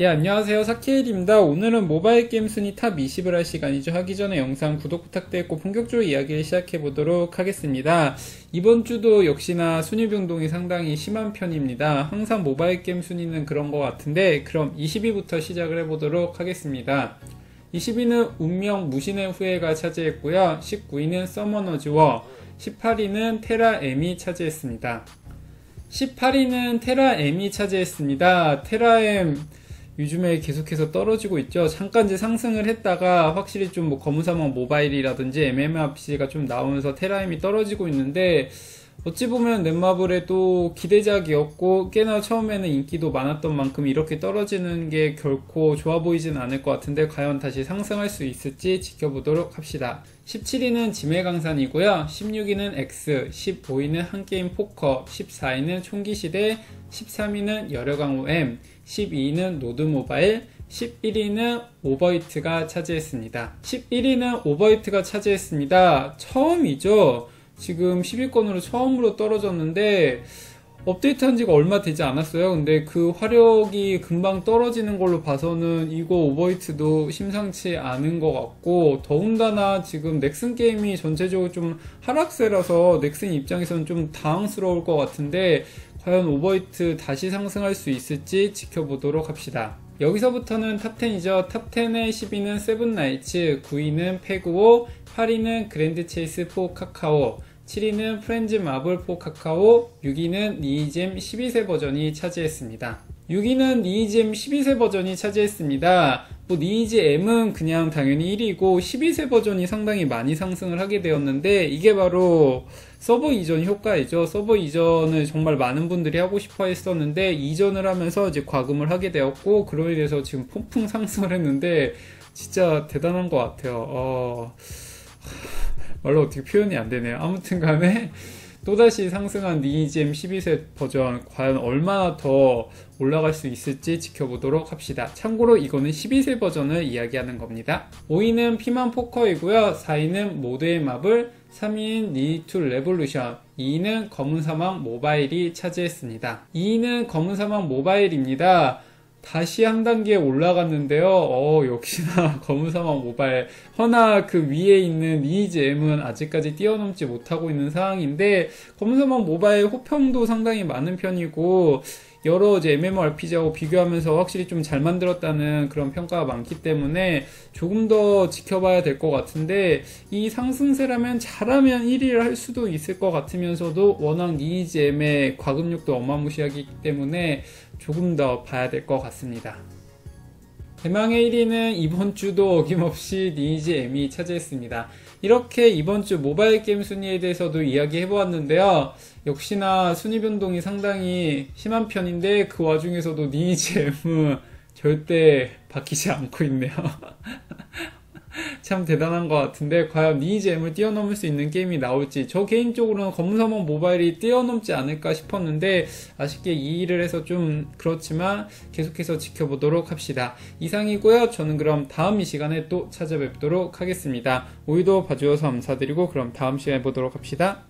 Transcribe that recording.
예, 안녕하세요. 사키엘입니다. 오늘은 모바일 게임 순위 탑 20을 할 시간이죠. 하기 전에 영상 구독 부탁드리고 본격적으로 이야기를 시작해 보도록 하겠습니다. 이번 주도 역시나 순위 변동이 상당히 심한 편입니다. 항상 모바일 게임 순위는 그런 것 같은데, 그럼 20위부터 시작을 해 보도록 하겠습니다. 20위는 운명 무신의 후예가 차지했고요. 19위는 서머너즈워, 18위는 테라 M이 차지했습니다. 18위는 테라 M이 차지했습니다. 테라 M 요즘에 계속해서 떨어지고 있죠. 잠깐 이제 상승을 했다가 확실히 좀 뭐 검은사막 모바일이라든지 MMRPG가 좀 나오면서 테라임이 떨어지고 있는데 어찌 보면 넷마블의 또 기대작이었고 꽤나 처음에는 인기도 많았던 만큼 이렇게 떨어지는 게 결코 좋아 보이진 않을 것 같은데 과연 다시 상승할 수 있을지 지켜보도록 합시다. 17위는 지매강산이고요. 16위는 X, 15위는 한게임 포커, 14위는 총기시대, 13위는 여려강호 M, 12위는 노드모바일, 11위는 오버히트가 차지했습니다. 11위는 오버히트가 차지했습니다. 처음이죠. 지금 10위권으로 처음으로 떨어졌는데 업데이트 한 지가 얼마 되지 않았어요. 근데 그 화력이 금방 떨어지는 걸로 봐서는 이거 오버히트도 심상치 않은 것 같고 더군다나 지금 넥슨 게임이 전체적으로 좀 하락세라서 넥슨 입장에서는 좀 당황스러울 것 같은데 과연 오버히트 다시 상승할 수 있을지 지켜보도록 합시다. 여기서부터는 탑10이죠. 탑10의 10위는 세븐나이츠, 9위는 페그오, 8위는 그랜드 체이스 4 카카오, 7위는 프렌즈 마블 4 카카오, 6위는 니이잼 12세 버전이 차지했습니다. 6위는 니이잼 12세 버전이 차지했습니다. 뭐 니이즈 M은 그냥 당연히 1위고 12세 버전이 상당히 많이 상승을 하게 되었는데 이게 바로 서버 이전 효과이죠. 서버 이전을 정말 많은 분들이 하고 싶어 했었는데 이전을 하면서 이제 과금을 하게 되었고 그로 인해서 지금 폭풍 상승을 했는데 진짜 대단한 것 같아요. 어... 말로 어떻게 표현이 안 되네요. 아무튼 간에 또다시 상승한 니이잼 12세 버전 과연 얼마나 더 올라갈 수 있을지 지켜보도록 합시다. 참고로 이거는 12세 버전을 이야기하는 겁니다. 5위는 피만 포커이고요. 4위는 모드의 마블, 3위는 니투 레볼루션, 2위는 검은 사막 모바일이 차지했습니다. 2위는 검은 사막 모바일입니다. 다시 한 단계 올라갔는데요. 어, 역시나 검은사막 모바일. 허나 그 위에 있는 이즈엠은 아직까지 뛰어넘지 못하고 있는 상황인데, 검은사막 모바일 호평도 상당히 많은 편이고, 여러 이제 MMORPG하고 비교하면서 확실히 좀 잘 만들었다는 그런 평가가 많기 때문에 조금 더 지켜봐야 될 것 같은데 이 상승세라면 잘하면 1위를 할 수도 있을 것 같으면서도 워낙 니이즈엠의 과금력도 어마무시하기 때문에 조금 더 봐야 될 것 같습니다. 대망의 1위는 이번 주도 어김없이 M이 차지했습니다. 이렇게 이번 주 모바일 게임 순위에 대해서도 이야기해 보았는데요. 역시나 순위 변동이 상당히 심한 편인데 그 와중에서도 M은 절대 바뀌지 않고 있네요. 참 대단한 것 같은데 과연 니이잼을 뛰어넘을 수 있는 게임이 나올지 저 개인적으로는 검사몽 모바일이 뛰어넘지 않을까 싶었는데 아쉽게 2위를 해서 좀 그렇지만 계속해서 지켜보도록 합시다. 이상이고요. 저는 그럼 다음 이 시간에 또 찾아뵙도록 하겠습니다. 오이도 봐주셔서 감사드리고 그럼 다음 시간에 보도록 합시다.